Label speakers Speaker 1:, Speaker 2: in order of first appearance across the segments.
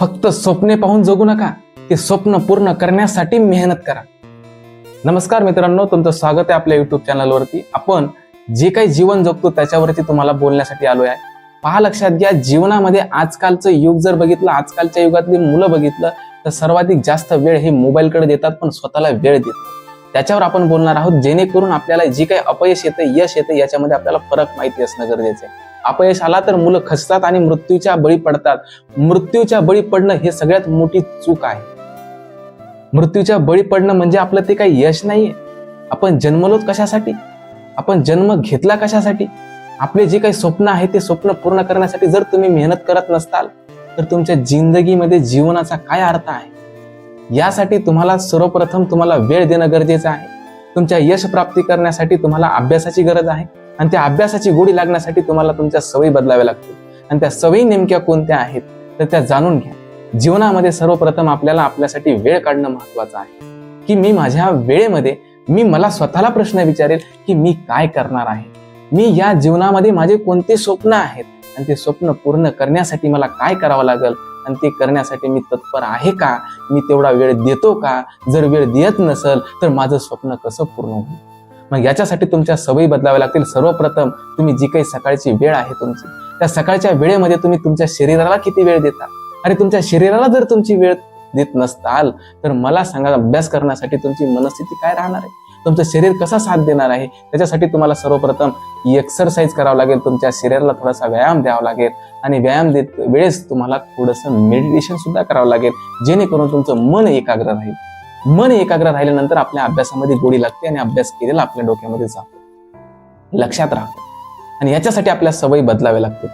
Speaker 1: फक्त स्वप्ने पाहून जगू नका ते स्वप्न पूर्ण करण्यासाठी मेहनत करा. नमस्कार मित्रांनो तुमचं स्वागत आहे आपल्या युट्यूब चॅनलवरती आपण जे काही जीवन जगतो त्याच्यावरती तुम्हाला बोलण्यासाठी आलोय. आहे पहा लक्षात घ्या जीवनामध्ये आजकालचं युग जर बघितलं आजकालच्या युगातली मुलं बघितलं तर सर्वाधिक जास्त वेळ हे मोबाईलकडे देतात पण स्वतःला वेळ देत त्याच्यावर आपण बोलणार आहोत जेणेकरून आपल्याला जे काही अपयश येतं यश येतं याच्यामध्ये आपल्याला फरक माहिती असणं गरजेचं आहे. अपयश आला तर मुलं खचतात आणि मृत्यूच्या बळी पडतात. मृत्यूच्या बळी पडणं हे सगळ्यात मोठी चूक आहे. मृत्यूच्या बळी पडणं म्हणजे आपलं ते काही यश नाहीये. आपण जन्मलोत कशासाठी? आपण जन्म घेतला कशासाठी? आपले जे काही स्वप्न आहे ते स्वप्न पूर्ण करण्यासाठी जर तुम्ही मेहनत करत नसताल तर तुमच्या जिंदगीमध्ये जीवनाचा काय अर्थ आहे? यासाठी तुम्हाला सर्वप्रथम तुम्हाला वेळ देणं गरजेचं आहे. तुमच्या यश प्राप्ती करण्यासाठी तुम्हाला अभ्यासाची गरज आहे. आणि त्या अभ्यासाची गोडी लागण्यासाठी तुम्हाला तुमच्या सवयी बदलाव्या लागतील. आणि त्या सवयी नेमक्या कोणत्या आहेत तर त्या जाणून घ्या. जीवनामध्ये सर्वप्रथम आपल्याला आपल्यासाठी वेळ काढणं महत्वाचं आहे. की मी माझ्या वेळेमध्ये मी मला स्वतःला प्रश्न विचारेल की मी काय करणार आहे? मी या जीवनामध्ये माझे कोणते स्वप्न आहेत? आणि ते स्वप्न पूर्ण करण्यासाठी मला काय करावं लागेल? आणि ते करण्यासाठी मी तत्पर आहे का? मी तेवढा वेळ देतो का? जर वेळ देत नसेल तर माझं स्वप्न कसं पूर्ण होईल? मग याच्यासाठी तुमच्या सवयी बदलाव्या लागतील. सर्वप्रथम तुम्ही जी काही सकाळची वेळ आहे तुमची त्या सकाळच्या वेळेमध्ये तुम्ही तुमच्या शरीराला किती वेळ देता? आणि तुमच्या शरीराला जर तुमची वेळ देत नसताल तर मला सांगा अभ्यास करण्यासाठी तुमची मनस्थिती काय राहणार आहे? तुमचं शरीर कसा साथ देणार आहे? त्याच्यासाठी तुम्हाला सर्वप्रथम एक्सरसाइज करावं लागेल. तुमच्या शरीराला थोडासा व्यायाम द्यावा लागेल. आणि व्यायाम देत वेळेस तुम्हाला थोडंसं मेडिटेशन सुद्धा करावं लागेल. जेणेकरून तुमचं मन एकाग्र राहील. मन एकाग्र राहिल्यानंतर आपल्या अभ्यासामध्ये गोडी लागते आणि अभ्यास केलेला आपल्या डोक्यामध्ये जातो. लक्षात राहतो आणि याच्यासाठी आपल्या सवयी बदलाव्या लागते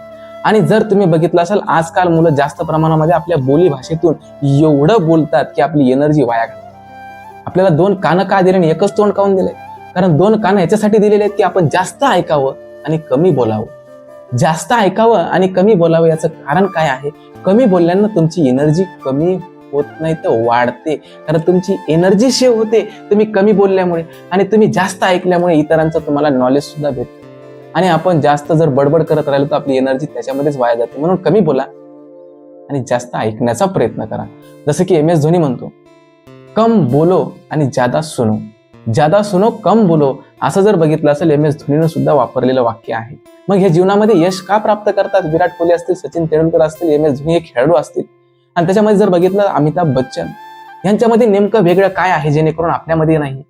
Speaker 1: आणि जर तुम्ही बघितलं असाल आजकाल मुलं जास्त प्रमाणामध्ये आपल्या बोली भाषेतून एवढं बोलतात की आपली एनर्जी वाया आपल्याला दोन कानं का दिले आणि एकच तोंड काऊन दिलंय? कारण दोन कानं याच्यासाठी दिलेले आहेत की आपण जास्त ऐकावं आणि कमी बोलावं. जास्त ऐकावं आणि कमी बोलावं याचं कारण काय आहे? कमी बोलल्यानं तुमची एनर्जी कमी होत नाही तर वाढते. कारण तुमची एनर्जी सेव्ह होते तुम्ही कमी बोलल्यामुळे आणि तुम्ही जास्त ऐकल्यामुळे इतरांचं तुम्हाला नॉलेज सुद्धा भेटतं. आणि आपण जास्त जर बडबड करत राहिलो तर आपली एनर्जी त्याच्यामध्येच वाया जाते. म्हणून कमी बोला आणि जास्त ऐकण्याचा प्रयत्न करा. जसं की एम एस धोनी म्हणतो कम बोलो आणि ज्यादा सुनो. ज्यादा सुनो कम बोलो. असं जर बघितलं असेल एम एस धोनीनं सुद्धा वापरलेलं वाक्य आहे. मग हे जीवनामध्ये यश का प्राप्त करतात? विराट कोहली असतील सचिन तेंडुलकर असतील एम एस धोनी हे खेळाडू असतील. आणि त्याच्यामध्ये जर बघितलं अमिताभ बच्चन यांच्यामध्ये नेमकं वेगळं काय आहे जेणेकरून आपल्यामध्ये नाही?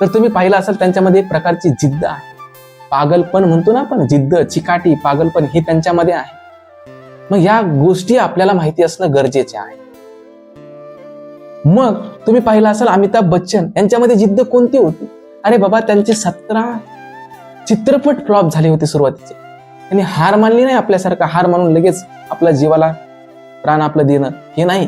Speaker 1: तर तुम्ही पाहिलं असाल त्यांच्यामध्ये एक प्रकारची जिद्द आहे. पागलपण म्हणतो ना आपण जिद्द चिकाटी पागलपण हे त्यांच्यामध्ये आहे. मग या गोष्टी आपल्याला माहिती असणं गरजेचे आहे. मग तुम्ही पाहिलं असाल अमिताभ बच्चन यांच्यामध्ये जिद्द कोणती होती? अरे बाबा त्यांचे सतरा चित्रपट फ्लॉप झाले होते सुरुवातीचे. त्यांनी हार मानली नाही आपल्यासारखा हार मानून लगेच आपल्या जीवाला प्राण आपलं देणं हे नाही.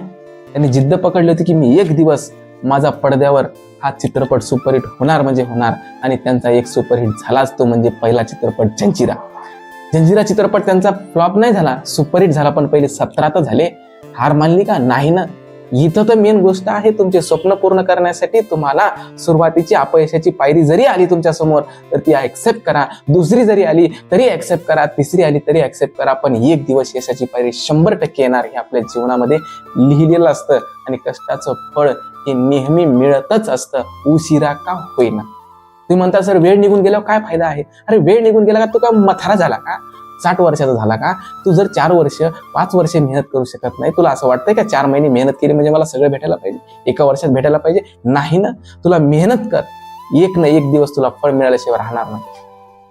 Speaker 1: त्यांनी जिद्द पकडली होती की मी एक दिवस माझा पडद्यावर हा चित्रपट सुपरहिट होणार म्हणजे होणार आणि त्यांचा एक सुपरहिट झालाच तो म्हणजे पहिला चित्रपट जंजिरा. जंजिरा चित्रपट त्यांचा फ्लॉप नाही झाला सुपरहिट झाला पण पहिले सतरा तर झाले. हार मानली का? नाही ना. इथं तर मेन गोष्ट आहे तुमचे स्वप्न पूर्ण करण्यासाठी तुम्हाला सुरुवातीची अपयशाची पायरी जरी आली तुमच्यासमोर तर ती ऍक्सेप्ट करा. दुसरी जरी आली तरी ऍक्सेप्ट करा. तिसरी आली तरी ऍक्सेप्ट करा. पण एक दिवस यशाची पायरी शंभर टक्के येणार हे आपल्या जीवनामध्ये लिहिलेलं असतं. आणि कष्टाचं फळ हे नेहमी मिळतच असतं. उशिरा का होईना. तुम्ही म्हणता सर वेळ निघून गेल्यावर काय फायदा आहे? अरे वेळ निघून गेला का? तू का मथारा झाला का? साठ वर्षाचा झाला का? तू जर चार वर्ष पाच वर्ष मेहनत करू शकत नाही तुला असं वाटतंय का चार महिने मेहनत केली म्हणजे मला सगळं भेटायला पाहिजे? एका वर्षात भेटायला पाहिजे? नाही ना. तुला मेहनत कर. एक ना एक दिवस तुला फळ मिळाल्याशिवाय राहणार नाही.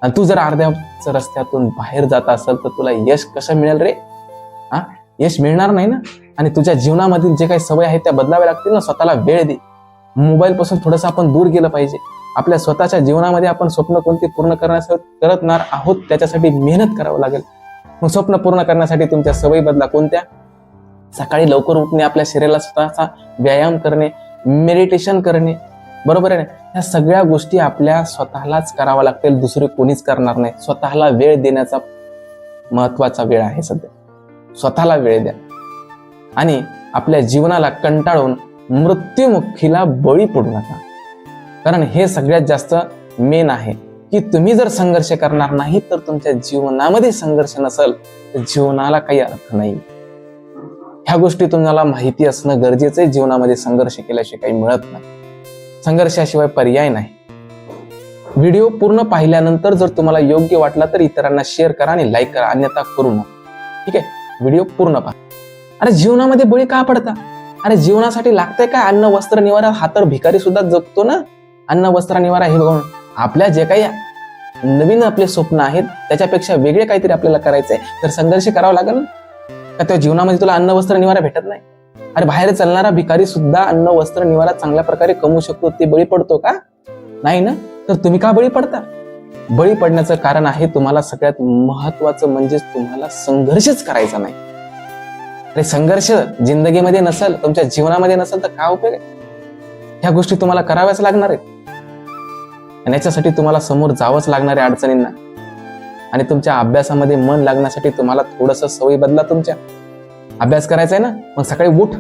Speaker 1: आणि तू जर अर्ध्या रस्त्यातून बाहेर जात असेल तर तुला यश कसं मिळेल रे? हा यश मिळणार नाही ना? आणि तुझ्या जीवनामधील जे काही सवय आहेत त्या बदलाव्या लागतील ना? स्वतःला वेळ दे. मोबाईल पासून थोडंसं आपण दूर गेलं पाहिजे. आपल्या स्वतःच्या जीवनामध्ये आपण स्वप्न कोणती पूर्ण करण्यास करणार आहोत त्याच्यासाठी मेहनत करावं लागेल. मग स्वप्न पूर्ण करण्यासाठी तुमच्या सवयी बदला कोणत्या? सकाळी लवकर उठणे आपल्या शरीराला स्वतःचा व्यायाम करणे मेडिटेशन करणे. बरोबर आहे ना? ह्या सगळ्या गोष्टी आपल्या स्वतःलाच कराव्या लागतील दुसरे कोणीच करणार नाही. स्वतःला वेळ देण्याचा महत्त्वाचा वेळ आहे सध्या. स्वतःला वेळ द्या. आणि आपल्या जीवनाला कंटाळून मृत्युमुखीला बळी पडू नका. कारण हे सगळ्यात जास्त मेन आहे. की तुम्ही जर संघर्ष करणार नाही तर तुमच्या जीवनामध्ये संघर्ष नसेल तर जीवनाला काही अर्थ नाही. ह्या गोष्टी तुम्हाला माहिती असणं गरजेचं आहे. जीवनामध्ये संघर्ष केल्याशिवाय काही मिळत नाही. संघर्षाशिवाय पर्याय नाही. व्हिडिओ पूर्ण पाहिल्यानंतर जर तुम्हाला योग्य वाटला तर इतरांना शेअर करा आणि लाईक करा. अन्यथा करू नका. ठीक आहे? व्हिडिओ पूर्ण पहा. अरे जीवनामध्ये बळी का पडता? अरे जीवनासाठी लागतंय काय? अन्न वस्त्र निवारा हा तर भिकारी सुद्धा जगतो ना? अन्न वस्त्र निवारा हे बघून आपल्या जे काही नवीन आपले स्वप्न आहेत त्याच्यापेक्षा वेगळे काहीतरी आपल्याला करायचंय. तर संघर्ष करावा लागेल का त्या जीवनामध्ये तुला अन्न वस्त्र निवारा भेटत नाही? अरे बाहेर चालणारा भिकारी सुद्धा अन्न वस्त्र निवारा चांगल्या प्रकारे कमवू शकतो ते बळी पडतो का? नाही ना? तर तुम्ही का बळी पडता? बळी पडण्याचं कारण आहे तुम्हाला सगळ्यात महत्वाचं म्हणजे तुम्हाला संघर्षच करायचा नाही. अरे संघर्ष जिंदगीमध्ये नसेल तुमच्या जीवनामध्ये नसेल तर काय उपयोग आहे? ह्या गोष्टी तुम्हाला कराव्याच लागणार आहेत. आणि याच्यासाठी तुम्हाला समोर जावंच लागणार आहे अडचणींना. आणि तुमच्या अभ्यासामध्ये मन लागण्यासाठी तुम्हाला थोडस सवयी बदला तुमच्या. अभ्यास करायचा आहे ना मग सकाळी उठ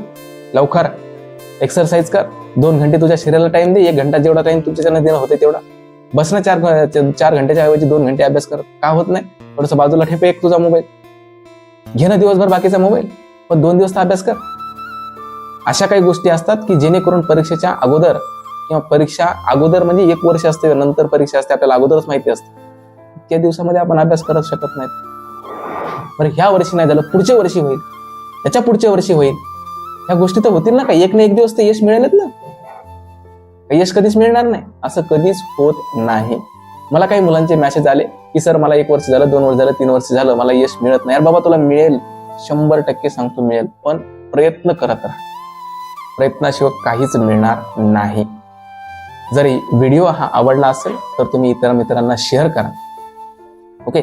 Speaker 1: लवकर. एक्सरसाइज कर. दोन घंटे तुझ्या शरीराला टाइम दे एक घंटा जेवढा टाइम तुमच्याच्यानं देणं होते तेवढा. बस ना चार चार घंट्याच्या ऐवजी दोन घंटे अभ्यास कर. का होत नाही? थोडस बाजूला ठेपे एक तुझा मोबाईल घे ना दिवसभर बाकीचा मोबाईल पण दोन दिवस तर अभ्यास कर. अशा काही गोष्टी असतात की जेणेकरून परीक्षेच्या अगोदर किंवा परीक्षा अगोदर म्हणजे एक वर्ष असते नंतर परीक्षा असते आपल्याला अगोदरच माहिती असते. इतक्या दिवसामध्ये आपण अभ्यास करत शकत नाहीत. बरं ह्या वर्षी नाही झालं पुढच्या वर्षी होईल. त्याच्या पुढच्या वर्षी होईल. ह्या गोष्टी तर होतील ना का एक ना एक दिवस तर यश मिळेलच ना. यश कधीच मिळणार नाही असं कधीच होत नाही. मला काही मुलांचे मेसेज आले की सर मला एक वर्ष झालं दोन वर्ष झालं तीन वर्ष झालं मला यश मिळत नाही. अरे बाबा तुला मिळेल. शंभर टक्के सांगतो मिळेल. पण प्रयत्न करत राहा. प्रयत्नाशिवाय काहीच मिळणार नाही. जरी व्हिडिओ हा आवडला असेल तर तुम्ही इतर मित्रांना शेअर करा. ओके